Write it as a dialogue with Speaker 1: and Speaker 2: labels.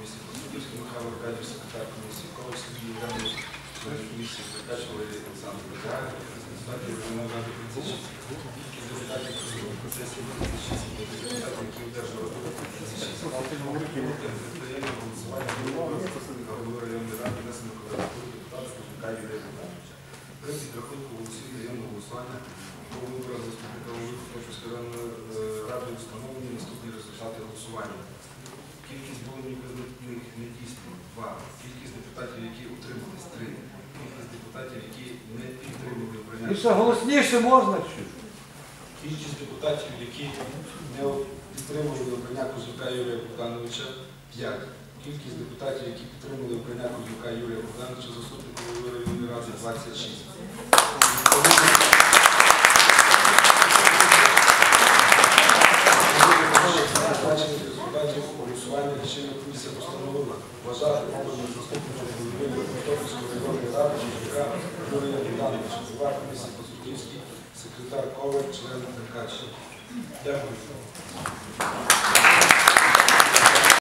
Speaker 1: комісії Посудівський Михайло Аркадійович, секретар комісії Коваль Сергій Євгенович, член комісії Валерій Олександр Михайлович, депутатів Верховної Ради 36, депутатів присутніх в процесі 36, депутатів, які одержали роботу 36, голосування голови голови районної ради внесено кандидатуру депутата Кузьмика Юрія Богдановича. Принцип рахунку голосів районного голосування по виборах заступника голови Хмельницької районної ради встановлені наступні результати голосування. Кількість депутатів, які утримались – три. Кількість депутатів, які не підтримали прийняття.
Speaker 2: І що голосніше можна чути.
Speaker 1: Кількість депутатів, які не підтримували обрання Козюка Юрія Богдановича – 5. Кількість депутатів, які підтримали обрання Козюка Юрія Богдановича заступника голови районної ради – 26. Бачення голосування рішення комісії постановила вважати обраних заступником голови Дніпропетровської районної ради Козюка Юрія Богдановича, голова комісії Посудівський, секретар Коваль, член Деркачі. Дякую.